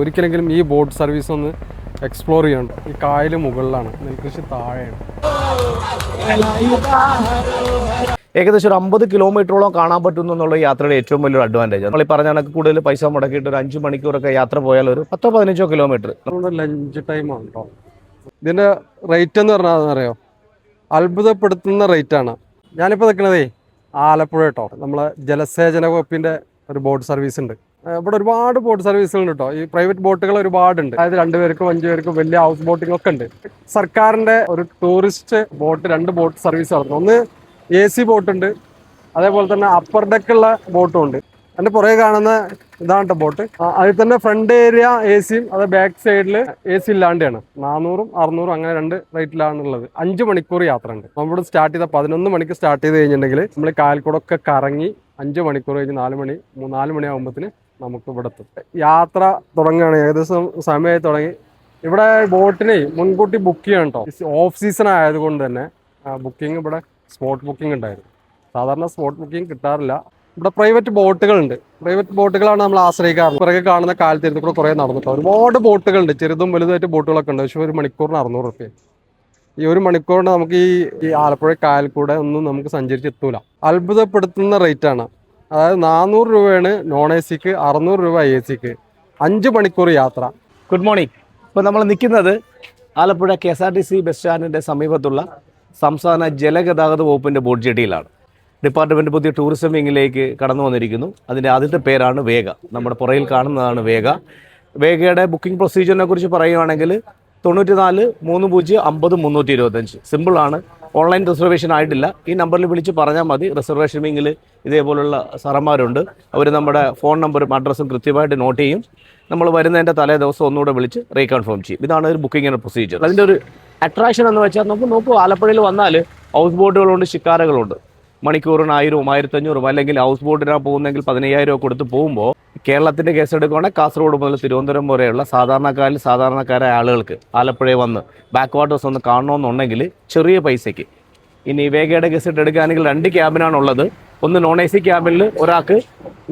ഒരിക്കലെങ്കിലും ഈ boat service ഒന്ന് എക്സ്പ്ലോർ ചെയ്യണം. ഈ കായൽ മുകളിലാണ്. നെൽകൃഷി താഴെയാണ്. ഏകദേശം ഒരു അമ്പത് കിലോമീറ്ററോളം കാണാൻ പറ്റുന്നു എന്നുള്ള യാത്രയുടെ ഏറ്റവും വലിയൊരു അഡ്വാന്റേജ് നമ്മൾ ഈ പറഞ്ഞ കണക്ക് കൂടുതൽ പൈസ മുടക്കിയിട്ട് ഒരു അഞ്ച് മണിക്കൂറൊക്കെ യാത്ര പോയാൽ ഒരു പത്തോ പതിനഞ്ചോ കിലോമീറ്റർ. നമ്മുടെ ലഞ്ച് ടൈമാണ് കേട്ടോ ഇതിന്റെ റേറ്റ് എന്ന് പറഞ്ഞാൽ അറിയോ അത്ഭുതപ്പെടുത്തുന്ന റേറ്റാണ് ഞാനിപ്പോൾ നിൽക്കുന്നതേ ആലപ്പുഴ കേട്ടോ നമ്മളെ ജലസേചന വകുപ്പിന്റെ ഒരു ബോട്ട് സർവീസ് ഉണ്ട്. ഇവിടെ ഒരുപാട് ബോട്ട് സർവീസുകൾ കേട്ടോ ഈ പ്രൈവറ്റ് ബോട്ടുകൾ ഒരുപാടുണ്ട്. അതായത് രണ്ടുപേർക്കും പേർക്കും അഞ്ച് പേർക്കും വലിയ ഹൗസ് ബോട്ടിംഗ് ഒക്കെ ഉണ്ട്. സർക്കാരിന്റെ ഒരു ടൂറിസ്റ്റ് ബോട്ട് രണ്ട് ബോട്ട് സർവീസ് നടത്തുന്നു. ഒന്ന് എ സി ബോട്ടുണ്ട് അതേപോലെ തന്നെ അപ്പർ ഡെക്കുള്ള ബോട്ടും ഉണ്ട്. അതിന്റെ പുറകെ കാണുന്ന ഇതാണ് ട്ടോ ബോട്ട് അതിൽ തന്നെ ഫ്രണ്ട് ഏരിയ എ സിയും അത് ബാക്ക് സൈഡിൽ എ സി ഇല്ലാണ്ടാണ്. നാനൂറും അറുന്നൂറും അങ്ങനെ രണ്ട് റേറ്റിലാണുള്ളത്. അഞ്ച് മണിക്കൂർ യാത്ര ഉണ്ട്. നമ്മൾ സ്റ്റാർട്ട് ചെയ്ത പതിനൊന്ന് മണിക്ക് സ്റ്റാർട്ട് ചെയ്ത് കഴിഞ്ഞിട്ടുണ്ടെങ്കിൽ നമ്മൾ കാൽക്കൂടൊക്കെ കറങ്ങി അഞ്ച് മണിക്കൂർ കഴിഞ്ഞ് നാല് മണി നാല് മണിയാകുമ്പോഴത്തേന് നമുക്ക് ഇവിടെ യാത്ര തുടങ്ങുകയാണ്. ഏകദേശം സമയമായി തുടങ്ങി. ഇവിടെ ബോട്ടിനെ മുൻകൂട്ടി ബുക്ക് ചെയ്യണം കേട്ടോ ഓഫ് സീസൺ ആയതുകൊണ്ട് തന്നെ ബുക്കിംഗ് ഇവിടെ സ്പോട്ട് ബുക്കിംഗ് ഉണ്ടായിരുന്നു. സാധാരണ സ്പോട്ട് ബുക്കിംഗ് കിട്ടാറില്ല. ഇവിടെ പ്രൈവറ്റ് ബോട്ടുകളുണ്ട്. പ്രൈവറ്റ് ബോട്ടുകളാണ് നമ്മൾ ആശ്രയിക്കാറ് പുറകെ കാണുന്ന കാലത്തിരുന്ന് കൂടെ കുറേ നടന്നിട്ടോ ഒരുപാട് ബോട്ടുകളുണ്ട്. ചെറുതും വലുതായിട്ട് ബോട്ടുകളൊക്കെ ഉണ്ട്. പക്ഷെ ഒരു മണിക്കൂറിന് അറുന്നൂറ് റുപ്യ. ഈ ഒരു മണിക്കൂറിന് നമുക്ക് ഈ ആലപ്പുഴ കായൽ കൂടെ ഒന്നും നമുക്ക് സഞ്ചരിച്ച് എത്തൂല. അത്ഭുതപ്പെടുത്തുന്ന റേറ്റ് ആണ്. അതായത് നാനൂറ് രൂപയാണ് നോൺ എ സിക്ക് അറുന്നൂറ് രൂപ എ സിക്ക് അഞ്ച് മണിക്കൂർ യാത്ര. ഗുഡ് മോർണിംഗ് ഇപ്പോൾ നമ്മൾ നിൽക്കുന്നത് Alappuzha K S R T C bus സ്റ്റാൻഡിന്റെ സമീപത്തുള്ള സംസ്ഥാന ജലഗതാഗത വകുപ്പിന്റെ ബോർഡ് ജെട്ടിയിലാണ് ഡിപ്പാർട്ട്മെന്റ് പുതിയ ടൂറിസം വിങ്ങിലേക്ക് കടന്നു വന്നിരിക്കുന്നു. അതിന്റെ ആദ്യത്തെ പേരാണ് വേഗ. നമ്മുടെ പുറയിൽ കാണുന്നതാണ് വേഗ. വേഗയുടെ ബുക്കിംഗ് പ്രൊസീജിയറിനെ കുറിച്ച് പറയുകയാണെങ്കിൽ തൊണ്ണൂറ്റി നാല് മൂന്ന് പൂജ്യം അമ്പത് മുന്നൂറ്റി ഇരുപത്തഞ്ച്. സിമ്പിളാണ് ഓൺലൈൻ റിസർവേഷൻ ആയിട്ടില്ല. ഈ നമ്പറിൽ വിളിച്ച് പറഞ്ഞാൽ മതി. റിസർവേഷൻ വിങ്ങിൽ ഇതേപോലുള്ള സാറന്മാരുണ്ട്. അവർ നമ്മുടെ ഫോൺ നമ്പറും അഡ്രസ്സും കൃത്യമായിട്ട് നോട്ട് ചെയ്യും. നമ്മൾ വരുന്നതിന്റെ തലേ ദിവസം ഒന്നുകൂടെ വിളിച്ച് റീകൺഫേം ചെയ്യും. ഇതാണ് ഒരു ബുക്കിങ്ങിന്റെ പ്രൊസീജിയർ അതിന്റെ ഒരു അട്രാക്ഷൻ എന്ന് വെച്ചാൽ നമുക്ക് നോക്കൂ ആലപ്പുഴയിൽ വന്നാൽ ഹൗസ് ബോട്ടുകളുണ്ട് ശിക്കാരകളുണ്ട്. മണിക്കൂറിന് ആയിരവും ആയിരത്തഞ്ഞൂറും അല്ലെങ്കിൽ ഹൗസ് ബോട്ടിനാണ് പോകുന്നെങ്കിൽ പതിനയ്യായിരം കൊടുത്ത് പോകുമ്പോൾ കേരളത്തിന്റെ കേസ് എടുക്കുകയാണെങ്കിൽ കാസർഗോഡ് മുതൽ തിരുവനന്തപുരം വരെയുള്ള സാധാരണക്കാരിൽ സാധാരണക്കാരായ ആളുകൾക്ക് ആലപ്പുഴയിൽ വന്ന് ബാക്ക് വാട്ടേഴ്സ് ഒന്ന് കാണണമെന്നുണ്ടെങ്കിൽ ചെറിയ പൈസയ്ക്ക്. ഇനി വേഗയുടെ ഗസറ്റ് എടുക്കുകയാണെങ്കിൽ രണ്ട് ക്യാബിനാണുള്ളത്. ഒന്ന് നോൺ എ സി ക്യാബിനിൽ ഒരാൾക്ക്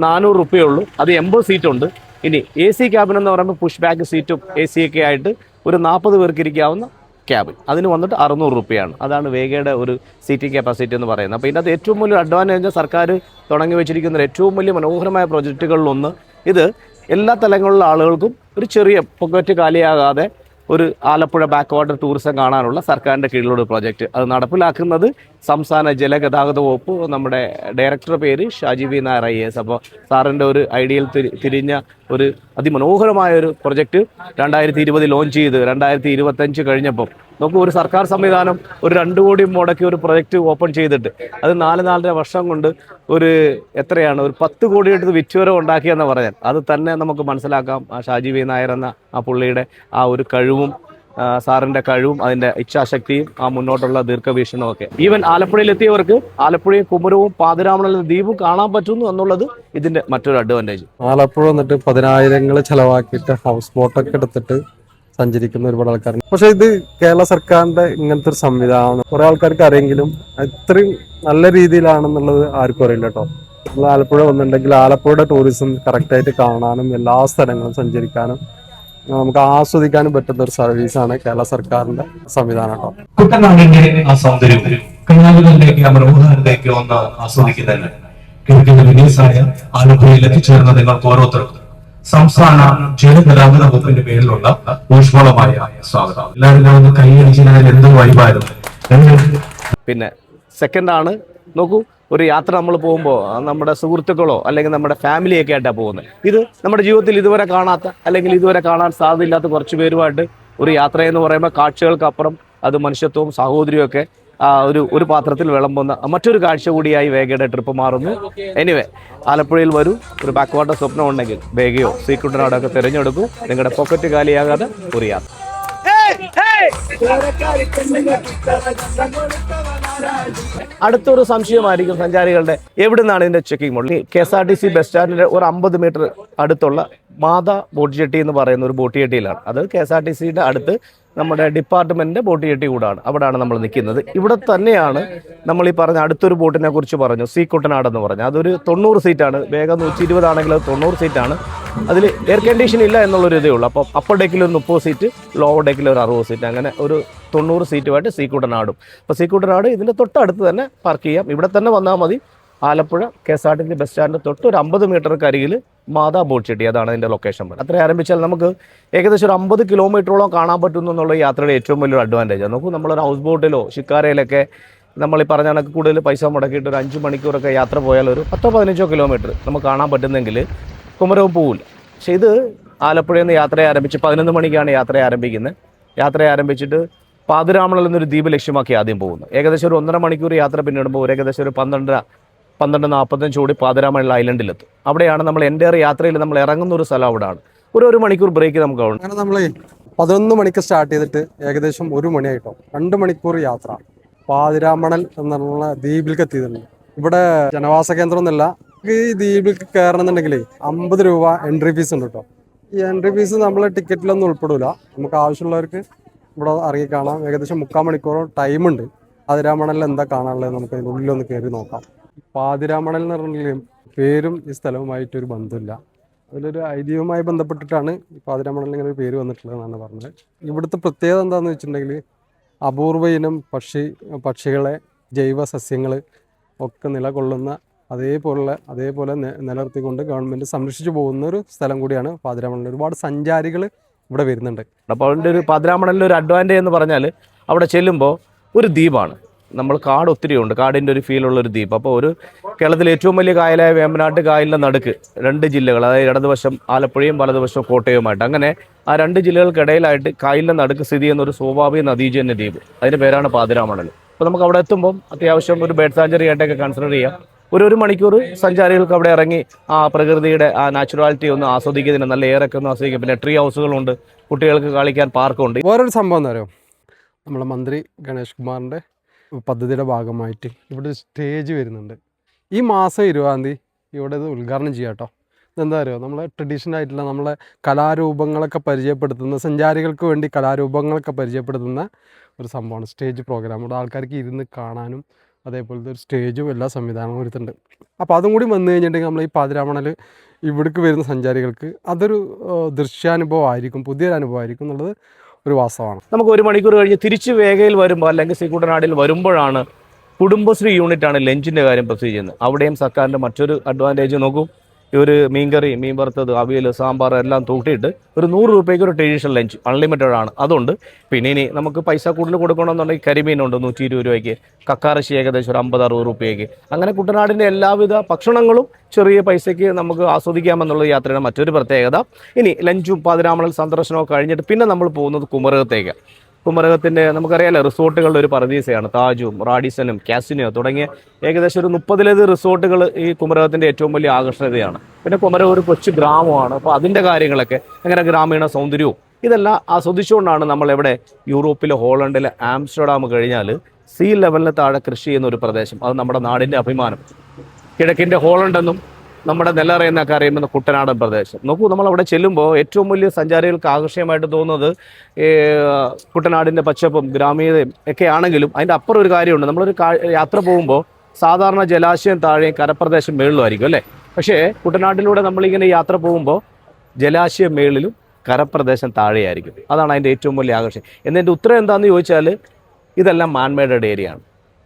നാനൂറ് റുപ്യയുള്ളൂ അത് എൺപത് സീറ്റുണ്ട് ഇനി എ സി ക്യാബിൻ എന്ന് പറയുമ്പോൾ പുഷ് ബാക്ക് സീറ്റും എ സി ഒക്കെ ആയിട്ട് ഒരു നാൽപ്പത് പേർക്ക് ഇരിക്കാവുന്ന ക്യാബിൻ അതിന് വന്നിട്ട് അറുന്നൂറ് രൂപയാണ് അതാണ് വേഗയുടെ ഒരു സീറ്റിംഗ് കപ്പാസിറ്റി എന്ന് പറയുന്നത്. അപ്പോൾ ഇതിനകത്ത് ഏറ്റവും വലിയ അഡ്വാന്റേജ് സർക്കാർ തുടങ്ങി വെച്ചിരിക്കുന്ന ഏറ്റവും വലിയ മനോഹരമായ പ്രൊജക്റ്റുകളിലൊന്ന് ഇത് എല്ലാ തലങ്ങളിലുള്ള ആളുകൾക്കും ഒരു ചെറിയ പൊക്കറ്റ് കാലിയാകാതെ ഒരു ആലപ്പുഴ ബാക്ക് വാട്ടർ ടൂറിസം കാണാനുള്ള സർക്കാരിന്റെ കീഴിലുള്ള പ്രോജക്റ്റ് അത് നടപ്പിലാക്കുന്നത് സംസ്ഥാന ജലഗതാഗത വകുപ്പ് നമ്മുടെ ഡയറക്ടറുടെ പേര് Shaji V Nair I S. അപ്പോൾ സാറിന്റെ ഒരു ഐഡിയയിൽ തിരിഞ്ഞ ഒരു അതിമനോഹരമായ ഒരു പ്രൊജക്റ്റ് രണ്ടായിരത്തി ഇരുപതിൽ ലോഞ്ച് ചെയ്ത് രണ്ടായിരത്തി ഇരുപത്തഞ്ച് കഴിഞ്ഞപ്പം. നോക്കൂ ഒരു സർക്കാർ സംവിധാനം ഒരു രണ്ട് കോടി മുടക്കി ഒരു പ്രൊജക്റ്റ് ഓപ്പൺ ചെയ്തിട്ട് അത് നാല് നാലര വർഷം കൊണ്ട് ഒരു എത്രയാണ് ഒരു പത്ത് കോടി എടുത്ത് വിറ്റുവരം ഉണ്ടാക്കിയെന്ന് പറഞ്ഞാൽ അത് തന്നെ നമുക്ക് മനസ്സിലാക്കാം. ആ ഷാജി വി നായർ എന്ന ആ പുള്ളിയുടെ ആ ഒരു കഴിവും സാറിന്റെ കഴിവും അതിന്റെ ഇച്ഛാശക്തിയും ആ മുന്നോട്ടുള്ള ദീർഘവീക്ഷണവും ഒക്കെ ഈവൻ ആലപ്പുഴയിലെത്തിയവർക്ക് ആലപ്പുഴയും കുമരവും പാതിരാമണ ദ്വീപും കാണാൻ പറ്റുന്നു എന്നുള്ളത് ഇതിന്റെ മറ്റൊരു അഡ്വാന്റേജ് ആലപ്പുഴ വന്നിട്ട് പതിനായിരങ്ങൾ ചെലവാക്കിയിട്ട് ഹൗസ് ബോട്ടൊക്കെ എടുത്തിട്ട് സഞ്ചരിക്കുന്ന ഒരുപാട് ആൾക്കാരുണ്ട് പക്ഷെ ഇത് കേരള സർക്കാരിന്റെ ഇങ്ങനത്തെ ഒരു സംവിധാനം. കുറെ ആൾക്കാർക്ക് അറിയെങ്കിലും ഇത്രയും നല്ല രീതിയിലാണെന്നുള്ളത് ആർക്കും അറിയില്ല കേട്ടോ. ആലപ്പുഴ വന്നിട്ടുണ്ടെങ്കിൽ ആലപ്പുഴയുടെ ടൂറിസം കറക്റ്റായിട്ട് കാണാനും എല്ലാ സ്ഥലങ്ങളും സഞ്ചരിക്കാനും നമുക്ക് ആസ്വദിക്കാനും പറ്റുന്ന ഒരു സർവീസാണ് കേരള സർക്കാരിന്റെ സംവിധാനം കേട്ടോ. കുട്ടനാടിന്റെ ആ സൗന്ദര്യം കനാലുകളുടെയൊക്കെ ആ മനോഹാരിതയൊക്കെ ഒന്ന് ആസ്വദിക്കുന്നതിന് കിഴക്കിന്റെ വിനീസായ ആലപ്പുഴയിൽ എത്തിച്ചേർന്ന നിങ്ങൾക്ക് ഓരോരുത്തർക്കും സംസ്ഥാന ജലഗതാഗത വകുപ്പിന്റെ പേരിലുള്ള ഊഷ്മളമായ സ്വാഗതം. എല്ലാവരും കൂടെ ഒന്ന് കൈയടിച്ചതിനാൽ എന്ത് വൈബായിരുന്നു പിന്നെ സെക്കൻഡാണ് ആണ് നോക്കൂ ഒരു യാത്ര നമ്മൾ പോകുമ്പോൾ നമ്മുടെ സുഹൃത്തുക്കളോ അല്ലെങ്കിൽ നമ്മുടെ ഫാമിലിയൊക്കെ ആയിട്ടാണ് പോകുന്നത് ഇത് നമ്മുടെ ജീവിതത്തിൽ ഇതുവരെ കാണാത്ത അല്ലെങ്കിൽ ഇതുവരെ കാണാൻ സാധ്യതയില്ലാത്ത കുറച്ച് പേരുമായിട്ട് ഒരു യാത്ര എന്ന് പറയുമ്പോൾ കാഴ്ചകൾക്കപ്പുറം അത് മനുഷ്യത്വവും സാഹോദര്യവും ഒക്കെ ഒരു ഒരു പാത്രത്തിൽ വിളമ്പുന്ന മറ്റൊരു കാഴ്ച കൂടിയായി വേഗയുടെ ട്രിപ്പ് മാറുന്നു. എനിവേ ആലപ്പുഴയിൽ വരൂ. ഒരു ബാക്ക് വാട്ടർ സ്വപ്നം ഉണ്ടെങ്കിൽ വേഗയോ സീക്രട്ടിനോടോ ഒക്കെ തിരഞ്ഞെടുക്കൂ. നിങ്ങളുടെ പോക്കറ്റ് കാലിയാകാതെ ഒരു യാത്ര. അടുത്തൊരു സംശയമായിരിക്കും സഞ്ചാരികളുടെ. എവിടെ നിന്നാണ് ഇതിന്റെ checking model K S R T C bus സ്റ്റാൻഡിന്റെ ഒരു അമ്പത് മീറ്റർ അടുത്തുള്ള മാതാ ബോട്ട് ജെട്ടി എന്ന് പറയുന്ന ഒരു ബോട്ട് ജെട്ടിയിലാണ് അത് കെ എസ് ആർ ടി സിയുടെ അടുത്ത് നമ്മുടെ ഡിപ്പാർട്ട്മെന്റിന്റെ ബോട്ട് ജെട്ടി കൂടാണ്. അവിടെയാണ് നമ്മൾ നിൽക്കുന്നത്. ഇവിടെ തന്നെയാണ് നമ്മൾ ഈ പറഞ്ഞ അടുത്തൊരു ബോട്ടിനെ കുറിച്ച് പറഞ്ഞു. സീ കുട്ടനാട് എന്ന് പറഞ്ഞു. അതൊരു തൊണ്ണൂറ് സീറ്റാണ്. വേഗം നൂറ്റി ഇരുപതാണെങ്കിൽ അത് തൊണ്ണൂറ് സീറ്റാണ്. അതിൽ എയർ കണ്ടീഷൻ ഇല്ല എന്നുള്ളൊരു ഇതേ ഉള്ളൂ. അപ്പോൾ അപ്പർ ഡെക്കിൽ ഒരു മുപ്പത് സീറ്റ് ലോവർ ഡെക്കിൽ ഒരു അറുപത് സീറ്റ്. അങ്ങനെ ഒരു തൊണ്ണൂറ് സീറ്റുമായിട്ട് സീ കുട്ടനാടും. അപ്പോൾ സീ കുട്ടനാട് ഇതിന്റെ തൊട്ടടുത്ത് തന്നെ പാർക്ക് ചെയ്യാം. ഇവിടെ തന്നെ വന്നാൽ മതി. Alappuzha K S R T C bus സ്റ്റാൻഡിന് തൊട്ട് ഒരു അമ്പത് മീറ്റർക്ക് അരികിൽ മാതാ ബോട്ട് ചെട്ടി അതാണ് അതിന്റെ ലൊക്കേഷൻ അത്ര ആരംഭിച്ചാൽ നമുക്ക് ഏകദേശം ഒരു അമ്പത് കിലോമീറ്ററോളം കാണാൻ പറ്റുന്നു എന്നുള്ള യാത്രയുടെ ഏറ്റവും വലിയൊരു അഡ്വാന്റേജ് നോക്കൂ നമ്മളൊരു ഹൗസ് ബോട്ടിലോ ഷിക്കാരയിലൊക്കെ നമ്മൾ ഈ പറഞ്ഞ കണക്ക് കൂടുതൽ പൈസ മുടക്കിയിട്ട് ഒരു അഞ്ച് മണിക്കൂറൊക്കെ യാത്ര പോയാൽ ഒരു പത്തോ പതിനഞ്ചോ കിലോമീറ്റർ നമുക്ക് കാണാൻ പറ്റുന്നെങ്കിൽ കുമരവും പോവില്ല പക്ഷേ ഇത് ആലപ്പുഴയിൽ നിന്ന് യാത്ര ആരംഭിച്ച് പതിനൊന്ന് മണിക്കാണ് യാത്ര ആരംഭിക്കുന്നത്. യാത്ര ആരംഭിച്ചിട്ട് പാതിരാമണൽ എന്നൊരു ദ്വീപ് ലക്ഷ്യമാക്കി ആദ്യം പോകുന്നു. ഏകദേശം ഒരു ഒന്നര മണിക്കൂർ യാത്ര പിന്നിടുമ്പോൾ ഒരു ഏകദേശം ഒരു പന്ത്രണ്ടര പന്ത്രണ്ട് നാൽപ്പത്തഞ്ച് കൂടി പാതിരാമണൽ ഐലൻഡിലെത്തും. അവിടെയാണ് നമ്മൾ എന്റെ യാത്രയിൽ നമ്മൾ ഇറങ്ങുന്ന ഒരു സ്ഥലം അവിടെയാണ്. ഒരു ഒരു മണിക്കൂർ ബ്രേക്ക് നമുക്ക് അവിടെ. അങ്ങനെ നമ്മൾ പതിനൊന്ന് മണിക്ക് സ്റ്റാർട്ട് ചെയ്തിട്ട് ഏകദേശം ഒരു മണിയായിട്ടോ രണ്ട് മണിക്കൂർ യാത്ര പാതിരാമണൽ എന്നുള്ള ദ്വീപിലേക്ക് എത്തിയിട്ടുണ്ട്. ഇവിടെ ജനവാസ കേന്ദ്രം ഒന്നുമില്ല ഈ ദ്വീപിലേക്ക് കയറണമെന്നുണ്ടെങ്കിൽ അമ്പത് രൂപ എൻട്രി ഫീസ് ഉണ്ട് കേട്ടോ. ഈ എൻട്രി ഫീസ് നമ്മളെ ടിക്കറ്റിലൊന്നും ഉൾപ്പെടില്ല നമുക്ക് ആവശ്യമുള്ളവർക്ക് ഇവിടെ ഇറങ്ങിക്കാണാം ഏകദേശം മുക്കാൽ മണിക്കൂറോ ടൈമുണ്ട് പാതിരാമണലിൽ എന്താ കാണാനുള്ളത് നമുക്ക് അതിന്റെ ഉള്ളിലൊന്ന് കയറി നോക്കാം. പാതിരാമണൽ എന്ന് പറഞ്ഞെങ്കിലും പേരും ഈ സ്ഥലവുമായിട്ട് ഒരു ബന്ധമില്ല. അതിലൊരു ഐതിഹ്യവുമായി ബന്ധപ്പെട്ടിട്ടാണ് ഈ പാതിരാമണൽ ഇങ്ങനെ ഒരു പേര് വന്നിട്ടുള്ളതെന്നാണ് പറഞ്ഞത്. ഇവിടുത്തെ പ്രത്യേകത എന്താണെന്ന് വെച്ചിട്ടുണ്ടെങ്കിൽ അപൂർവ ഇനം പക്ഷി പക്ഷികളെ ജൈവ സസ്യങ്ങൾ ഒക്കെ നിലകൊള്ളുന്ന അതേപോലെ അതേപോലെ നിലനിർത്തിക്കൊണ്ട് ഗവൺമെന്റ് സംരക്ഷിച്ചു പോകുന്ന ഒരു സ്ഥലം കൂടിയാണ് പാതിരാമണൽ. ഒരുപാട് സഞ്ചാരികൾ ഇവിടെ വരുന്നുണ്ട്. അപ്പോൾ അതിന്റെ ഒരു പാതിരാമണലിന്റെ ഒരു അഡ്വാന്റേജ് എന്ന് പറഞ്ഞാൽ അവിടെ ചെല്ലുമ്പോൾ ഒരു ദ്വീപാണ്. നമ്മൾ കാട് ഒത്തിരി ഉണ്ട്. കാടിന്റെ ഒരു ഫീലുള്ള ഒരു ദ്വീപ്. അപ്പോൾ ഒരു കേരളത്തിലെ ഏറ്റവും വലിയ കായലായ വേമ്പനാട്ട് കായലിന്റെ നടുക്ക് രണ്ട് ജില്ലകൾ അതായത് ഇടതുവശം ആലപ്പുഴയും വലതുവശം കോട്ടയവുമായിട്ട് അങ്ങനെ ആ രണ്ട് ജില്ലകൾക്കിടയിലായിട്ട് കായലിന്റെ നടുക്ക് സ്ഥിതി ചെയ്യുന്ന ഒരു സ്വാഭാവിക നദീജന്യ ദ്വീപ്. അതിന്റെ പേരാണ് പാതിരാമണൽ. അപ്പോൾ നമുക്ക് അവിടെ എത്തുമ്പോൾ അത്യാവശ്യം ഒരു ബേഡ് സാഞ്ചറി ആയിട്ടൊക്കെ കൺസിഡർ ചെയ്യാം. ഒരു ഒരു മണിക്കൂർ സഞ്ചാരികൾക്ക് അവിടെ ഇറങ്ങി ആ പ്രകൃതിയുടെ ആ നാച്ചുറാലിറ്റി ഒന്ന് ആസ്വദിക്കുന്നതിന് നല്ല എയറൊക്കെ ഒന്ന് ആസ്വദിക്കാം. പിന്നെ ട്രീ ഹൗസുകളുണ്ട് കുട്ടികൾക്ക് കളിക്കാൻ പാർക്കുണ്ട് വേറൊരു സംഭവം എന്താ പറയുക നമ്മുടെ മന്ത്രി ഗണേഷ് കുമാറിന്റെ പദ്ധതിയുടെ ഭാഗമായിട്ട് ഇവിടെ ഒരു സ്റ്റേജ് വരുന്നുണ്ട്. ഈ മാസം ഇരുപതാം തീയതി ഇവിടെ ഇത് ഉദ്ഘാടനം ചെയ്യാം കേട്ടോ. ഇതെന്താ അറിയോ? നമ്മളെ ട്രഡീഷണൽ ആയിട്ടുള്ള നമ്മളെ കലാരൂപങ്ങളൊക്കെ പരിചയപ്പെടുത്തുന്ന സഞ്ചാരികൾക്ക് വേണ്ടി കലാരൂപങ്ങളൊക്കെ പരിചയപ്പെടുത്തുന്ന ഒരു സംഭവമാണ് സ്റ്റേജ് പ്രോഗ്രാം ഇവിടെ ആൾക്കാർക്ക് ഇരുന്ന് കാണാനും അതേപോലത്തെ ഒരു സ്റ്റേജും എല്ലാ സംവിധാനവും ഒരുത്തുണ്ട്. അപ്പോൾ അതും കൂടി വന്നു കഴിഞ്ഞിട്ടുണ്ടെങ്കിൽ നമ്മൾ ഈ പാതിരാമണൽ ഇവിടേക്ക് വരുന്ന സഞ്ചാരികൾക്ക് അതൊരു ദൃശ്യാനുഭവമായിരിക്കും പുതിയൊരു അനുഭവമായിരിക്കും എന്നുള്ളത് ഒരു വാസ്തവമാണ്. നമുക്ക് ഒരു മണിക്കൂർ കഴിഞ്ഞ് തിരിച്ച് വേഗയിൽ വരുമ്പോൾ അല്ലെങ്കിൽ ശ്രീകുട്ടനാടിൽ വരുമ്പോഴാണ് കുടുംബശ്രീ യൂണിറ്റാണ് ലഞ്ചിന്റെ കാര്യം പ്രൊസീജ് ചെയ്യുന്നത് അവിടെയും സർക്കാരിന്റെ മറ്റൊരു അഡ്വാന്റേജ് നോക്കൂ. ഒരു മീൻകറി മീൻ വറുത്തത് അവിയൽ സാമ്പാർ എല്ലാം തൂട്ടിയിട്ട് ഒരു നൂറ് രൂപയ്ക്ക് ഒരു ട്രഡീഷണൽ ലഞ്ച് അൺലിമിറ്റഡ് ആണ്. അതുകൊണ്ട് പിന്നെ ഇനി നമുക്ക് പൈസ കൂടുതൽ കൊടുക്കണമെന്നുണ്ടെങ്കിൽ കരിമീനുണ്ട് നൂറ്റി ഇരുപത് രൂപയ്ക്ക്. കക്കാറശി ഏകദേശം ഒരു അമ്പത് അറുപത് രൂപയ്ക്ക്. അങ്ങനെ കുട്ടനാടിന്റെ എല്ലാവിധ ഭക്ഷണങ്ങളും ചെറിയ പൈസയ്ക്ക് നമുക്ക് ആസ്വദിക്കാമെന്നുള്ള യാത്രയുടെ മറ്റൊരു പ്രത്യേകത. ഇനി ലഞ്ചും പതിനാമണൽ സന്ദർശനവും കഴിഞ്ഞിട്ട് പിന്നെ നമ്മൾ പോകുന്നത് കുമരകത്തേക്ക്. കുമരകത്തിന്റെ നമുക്കറിയാലോ റിസോർട്ടുകളുടെ ഒരു പറദീസയാണ് താജും റാഡിസനും കാസിനോ തുടങ്ങിയ ഏകദേശം ഒരു മുപ്പതിലേത് റിസോർട്ടുകൾ ഈ കുമരകത്തിന്റെ ഏറ്റവും വലിയ ആകർഷണതയാണ്. പിന്നെ കുമരകം ഒരു കൊച്ചു ഗ്രാമമാണ്. അപ്പോൾ അതിന്റെ കാര്യങ്ങളൊക്കെ അങ്ങനെ ഗ്രാമീണ സൗന്ദര്യവും ഇതെല്ലാം ആസ്വദിച്ചുകൊണ്ടാണ് നമ്മൾ എവിടെ യൂറോപ്പിലെ ഹോളണ്ടിലെ ആംസ്റ്റർഡാം കഴിഞ്ഞാൽ സീ ലെവലിന് താഴെ കൃഷി ചെയ്യുന്ന ഒരു പ്രദേശം. അത് നമ്മുടെ നാടിന്റെ അഭിമാനം. കിഴക്കിന്റെ ഹോളണ്ട് എന്നും നമ്മുടെ നെല്ലറയെന്നൊക്കെ അറിയുന്ന കുട്ടനാടൻ പ്രദേശം. നോക്കൂ നമ്മൾ അവിടെ ചെല്ലുമ്പോൾ ഏറ്റവും വലിയ സഞ്ചാരികൾക്ക് ആകർഷകമായിട്ട് തോന്നുന്നത് കുട്ടനാടിന്റെ പച്ചപ്പും ഗ്രാമീണതയും ഒക്കെ ആണെങ്കിലും അതിന്റെ അപ്പുറം ഒരു കാര്യമുണ്ട്. നമ്മളൊരു യാത്ര പോകുമ്പോൾ സാധാരണ ജലാശയം താഴെയും കരപ്രദേശം മേളിലുമായിരിക്കും അല്ലേ? പക്ഷേ കുട്ടനാട്ടിലൂടെ നമ്മളിങ്ങനെ യാത്ര പോകുമ്പോൾ ജലാശയം മേളിലും കരപ്രദേശം താഴെയായിരിക്കും. അതാണ് അതിന്റെ ഏറ്റവും വലിയ ആകർഷണം. എന്നതിന്റെ ഉത്തരം എന്താണെന്ന് ചോദിച്ചാൽ ഇതെല്ലാം മാൻമേഡ് ഏരിയ ആണ്.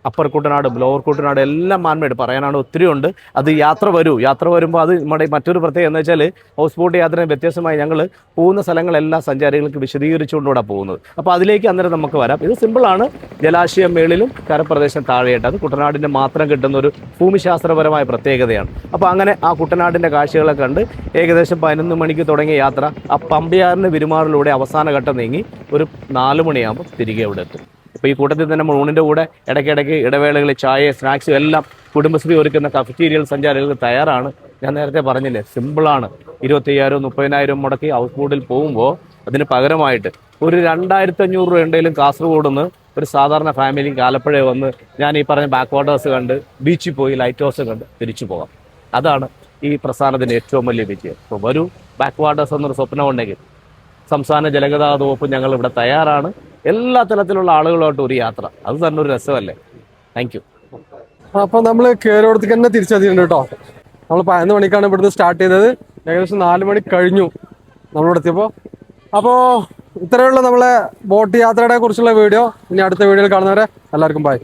അപ്പർ കുട്ടനാട് ലോവർ കുട്ടനാട് എല്ലാം മാൻമേഡ് പറയാനാണ് ഒത്തിരി ഉണ്ട് അത് യാത്ര വരൂ. യാത്ര വരുമ്പോൾ അത് നമ്മുടെ മറ്റൊരു പ്രത്യേകത എന്ന് വെച്ചാൽ ഹൗസ് ബോട്ട് യാത്ര വ്യത്യസ്തമായി ഞങ്ങൾ പോകുന്ന സ്ഥലങ്ങളെല്ലാം സഞ്ചാരികൾക്ക് വിശദീകരിച്ചുകൊണ്ടുകൂടെ പോകുന്നത്. അപ്പോൾ അതിലേക്ക് അന്നേരം നമുക്ക് വരാം. ഇത് സിമ്പിളാണ്. ജലാശയം മേളിലും കരപ്രദേശം താഴെയായിട്ട്. അത് കുട്ടനാടിന്റെ മാത്രം കിട്ടുന്ന ഒരു ഭൂമിശാസ്ത്രപരമായ പ്രത്യേകതയാണ്. അപ്പോൾ അങ്ങനെ ആ കുട്ടനാടിന്റെ കാഴ്ചകളെ കണ്ട് ഏകദേശം പതിനൊന്ന് മണിക്ക് തുടങ്ങിയ യാത്ര ആ പമ്പയാറിന്റെ വിരുമാറിലൂടെ അവസാന ഘട്ടം നീങ്ങി ഒരു നാല് മണിയാകുമ്പോൾ തിരികെ ഇവിടെ എത്തും. അപ്പോൾ ഈ കൂട്ടത്തിൽ തന്നെ ഊണിന്റെ കൂടെ ഇടയ്ക്കിടയ്ക്ക് ഇടവേളകൾ ചായ സ്നാക്സും എല്ലാം കുടുംബശ്രീ ഒരുക്കുന്ന കഫറ്റീരിയൽ സഞ്ചാരികൾക്ക് തയ്യാറാണ്. ഞാൻ നേരത്തെ പറഞ്ഞില്ലേ സിമ്പിളാണ് ഇരുപത്തയ്യായിരം മുപ്പതിനായിരം മുടക്കി ഹൗസ് ബോട്ടിൽ പോകുമ്പോൾ അതിന് പകരമായിട്ട് ഒരു രണ്ടായിരത്തി അഞ്ഞൂറ് രൂപ ഉണ്ടെങ്കിലും കാസർഗോഡ് നിന്ന് ഒരു സാധാരണ ഫാമിലിക്ക് ആലപ്പുഴ വന്ന് ഞാൻ ഈ പറഞ്ഞ ബാക്ക് വാട്ടേഴ്സ് കണ്ട് ബീച്ചിൽ പോയി ലൈറ്റ് ഹൗസ് കണ്ട് തിരിച്ചു പോകാം. അതാണ് ഈ പ്രസ്ഥാനത്തിന്റെ ഏറ്റവും വലിയ വിജയം. അപ്പോൾ വരൂ ബാക്ക് വാട്ടേഴ്സ് എന്നൊരു സ്വപ്നം ഉണ്ടെങ്കിൽ സംസ്ഥാന ജലഗതാഗത വകുപ്പ് ഞങ്ങൾ ഇവിടെ തയ്യാറാണ്. എല്ലാ തരത്തിലുള്ള ആളുകളുമായിട്ട് ഒരു യാത്ര. അത് തന്നെ ഒരു രസമല്ലേ? താങ്ക് യു അപ്പൊ നമ്മൾ കേരളത്തിൽ തന്നെ തിരിച്ചെത്തിയിട്ടുണ്ട് കേട്ടോ. നമ്മൾ പതിനൊന്ന് മണിക്കാണ് ഇവിടുന്ന് സ്റ്റാർട്ട് ചെയ്തത്. ഏകദേശം നാല് മണി കഴിഞ്ഞു നമ്മളിവിടെ എത്തിയപ്പോൾ അപ്പോൾ ഇത്രയുള്ള നമ്മളെ ബോട്ട് യാത്രയുടെ കുറിച്ചുള്ള വീഡിയോ. ഇനി അടുത്ത വീഡിയോയിൽ കാണുന്നവരെ എല്ലാവർക്കും ബൈ